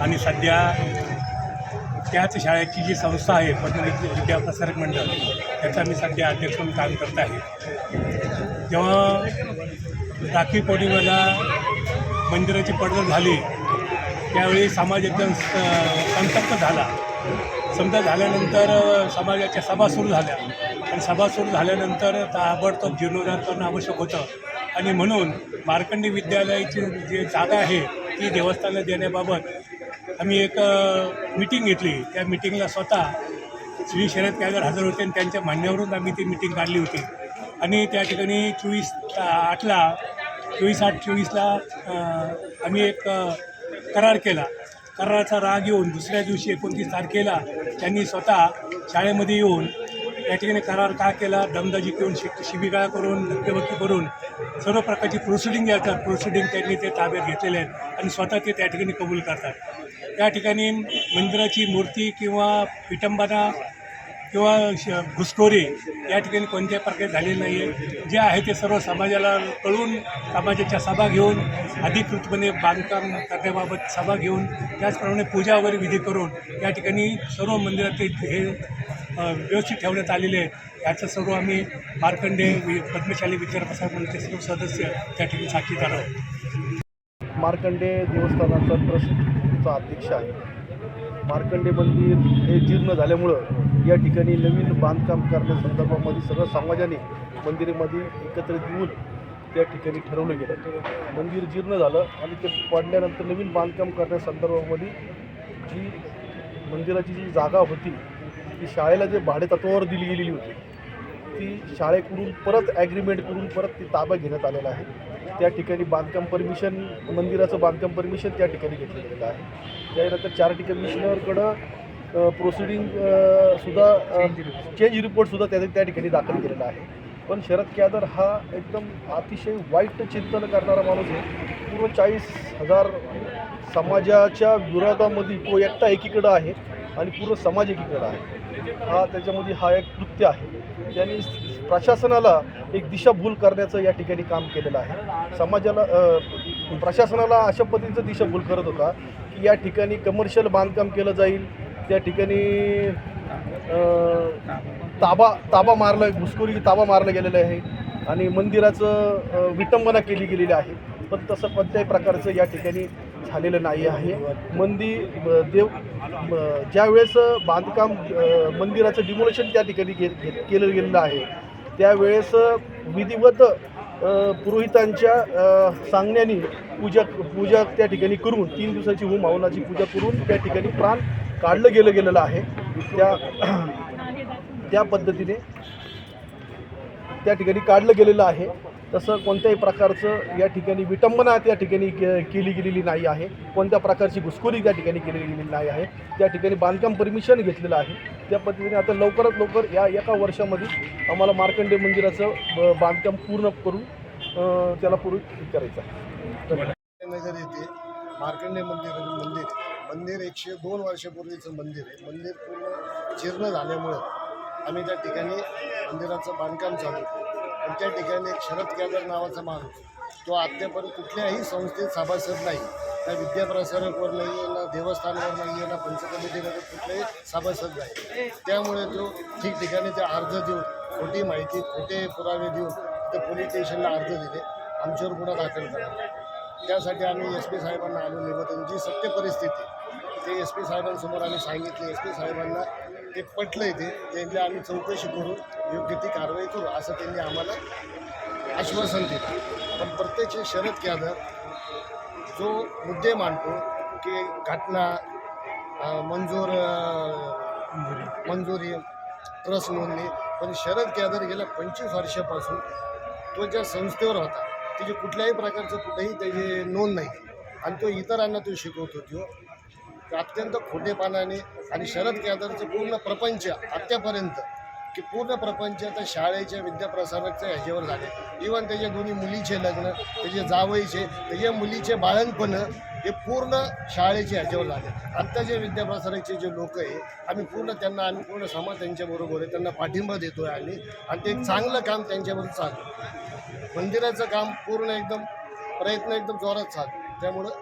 आणि सध्या त्याच शाळेची जी संस्था आहे पद्मविद्या विद्या प्रसारक मंडळ त्याचा मी सध्या अध्यक्ष म्हणून काम करत आहे. जेव्हा राखी पौर्णिमेला मंदिराची पडझड झाली त्यावेळी समाज एकदम संतप्त झाला. समजा झाल्यानंतर समाजाच्या सभा सुरू झाल्या. आणि सभा सुरू झाल्यानंतर ताबडतोब जीर्णोद्धार करणं आवश्यक होतं. आणि म्हणून मार्कंडी विद्यालयाची जी जागा आहे ती देवस्थानं देण्याबाबत आम्ही एक मिटिंग घेतली. त्या मिटिंगला स्वतः श्री शरद कॅगर हजर होते आणि त्यांच्या मान्यावरून आम्ही ती मिटिंग काढली होती. आणि त्या ठिकाणी चोवीस आठला चोवीस आठ चोवीसला आम्ही एक करार केला. कराराचा राग येऊन दुसऱ्या दिवशी एकोणतीस तारखेला त्यांनी स्वतः शाळेमध्ये येऊन त्या ठिकाणी करार का केला? दमदाजी करून शि शिबिका करून धक्केबक्की करून सर्व प्रकारची प्रोसिडिंग जे असतात प्रोसिडिंग त्यांनी ते ताब्यात घेतलेले आहेत आणि स्वतः ते त्या ठिकाणी कबूल करतात. त्या ठिकाणी मंदिराची मूर्ती किंवा विटंबना किंवा श घुसखोरी या ठिकाणी कोणत्याही प्रकारे झालेली नाही आहे जे आहे ते सर्व समाजाला कळून समाजाच्या सभा घेऊन अधिकृतपणे बांधकाम करण्याबाबत सभा घेऊन त्याचप्रमाणे पूजा वगैरे विधी करून या ठिकाणी सर्व मंदिरात हे व्यवस्थित ठेवण्यात आलेले आहे याचं सर्व आम्ही मार्कंडे वि- पद्मशाली विद्याप्रसार सर्व सदस्य त्या ठिकाणी साक्षीदार आहोत. मार्कंडे देवस्थानाचा ट्रस्टचा अध्यक्ष आहे. मार्कंडे मंदिर हे जीर्ण झाल्यामुळं या ठिकाणी नवीन बांधकाम करण्यासंदर्भामध्ये सर्व समाजाने मंदिरामध्ये एकत्रित येऊन त्या ठिकाणी ठरवलं गेलं. मंदिर जीर्ण झालं आणि ते पडल्यानंतर नवीन बांधकाम करण्यासंदर्भामध्ये जी मंदिराची जी जागा होती ती शाळेला जे भाडेतत्वावर दिली गेलेली होती ती शाळेकडून परत ॲग्रीमेंट करून परत ती ताबा घेण्यात आलेला आहे. त्या ठिकाणी बांधकाम परमिशन मंदिराचं बांधकाम परमिशन त्या ठिकाणी घेतलं गेलेलं आहे. त्यानंतर चार्टी कमिशनरकडं प्रोसिडिंग सुद्धा चेंज रिपोर्टसुद्धा त्या त्या ठिकाणी दाखल केलेला आहे. पण शरद कॅदर हा एकदम अतिशय वाईट चिंतन करणारा माणूस आहे. पूर्ण चाळीस हजार समाजाच्या विरोधामध्ये तो एकटा एकीकडं आहे. आणि पूर्ण समाज एकीकडं आहे. हा त्याच्यामध्ये हा एक कृत्य आहे. त्यांनी प्रशासनाला एक दिशाभूल करण्याचं या ठिकाणी काम केलेलं आहे. समाजाला प्रशासनाला अशा पद्धतीचं दिशाभूल करत होता की या ठिकाणी कमर्शियल बांधकाम केलं जाईल. त्या ठिकाणी ताबा ताबा मारला घुसखोरी ताबा मारला गेलेला आहे. आणि मंदिराचं विटंबना केली गेलेली आहे. पण तसं कोणत्याही प्रकारचं या ठिकाणी झालेलं नाही आहे. मंदिर देव ज्यावेळेस बांधकाम मंदिराचं डिमोलेशन त्या ठिकाणी घे केलं गेलेलं आहे त्यावेळेस विधिवत पुरोहितांच्या सांगण्याने पूजा पूजा त्या ठिकाणी करून तीन दिवसाची होम हवनाची पूजा करून त्या ठिकाणी प्राण काढलं गेलं गेलेलं आहे. त्या त्या पद्धतीने त्या ठिकाणी काढलं गेलेलं आहे. तसं कोणत्याही प्रकारचं या ठिकाणी विटंबना त्या ठिकाणी के केली गेलेली नाही आहे. कोणत्या प्रकारची घुसखोरी त्या ठिकाणी केली गेलेली नाही आहे. त्या ठिकाणी बांधकाम परमिशन घेतलेलं आहे. त्या पद्धतीने आता लवकरात लवकर या एका वर्षामध्ये आम्हाला मार्कंडे मंदिराचं ब- बांधकाम पूर्ण करून त्याला पूर्ण करायचं आहे. नगर येथे मार्कंडे मंदिर मंदिर मंदिर एकशे दोन वर्षापूर्वीचं मंदिर आहे. मंदिर पूर्ण जीर्ण झाल्यामुळं आम्ही त्या ठिकाणी मंदिराचं बांधकाम चालू आहे. पण त्या ठिकाणी एक शरद कॅदर नावाचा माणूस तो आत्तापर्यंत कुठल्याही संस्थेत सभासद नाही. ना विद्याप्रसारकवर नाही आहे ना देवस्थानवर नाही आहे ना पंचकमिटीमध्ये कुठलेही सभासद नाही. त्यामुळे तो ठिकठिकाणी ते अर्ज देऊन खोटी माहिती खोटे पुरावे देऊन ते पोलीस स्टेशनला अर्ज दिले. आमच्यावर गुन्हा दाखल करा त्यासाठी आम्ही एस पी साहेबांना आलो निवेदन जी सत्य परिस्थिती ते एस पी साहेबांसमोर आम्ही सांगितले एस पी साहेबांना ते पटलं ते त्यांनी आम्ही चौकशी करू योग्य ती कारवाई करू असं त्यांनी आम्हाला आश्वासन दिलं. पण प्रत्यक्ष शरद कॅदर जो मुद्दे मांडतो की घटना मंजूर मंजुरी ट्रस्ट नोंदणी पण शरद कॅदर गेल्या पंचवीस वर्षापासून तो ज्या संस्थेवर होता त्याची कुठल्याही प्रकारचं कुठेही त्याची नोंद नाही. आणि तो इतरांना तो शिकवत होतो. अत्यंत खोटेपणाने आणि शरद कॅदरचं पूर्ण प्रपंच आत्तापर्यंत की पूर्ण प्रपंच त्या शाळेच्या विद्याप्रसारकच्या ह्याच्यावर झाले. इवन त्याच्या दोन्ही मुलीचे लग्न त्याचे जावईचे त्याच्या मुलीचे बाळणपणं हे पूर्ण शाळेचे ह्याच्यावर झाले. आत्ताचे विद्याप्रसारकचे जे लोक आहे आम्ही पूर्ण त्यांना आम्ही पूर्ण समाज त्यांच्याबरोबर आहे त्यांना पाठिंबा देतो आहे आम्ही. आणि ते एक चांगलं काम त्यांच्याबरोबर चालू. मंदिराचं काम पूर्ण एकदम प्रयत्न एकदम जोरात चालू. त्यामुळं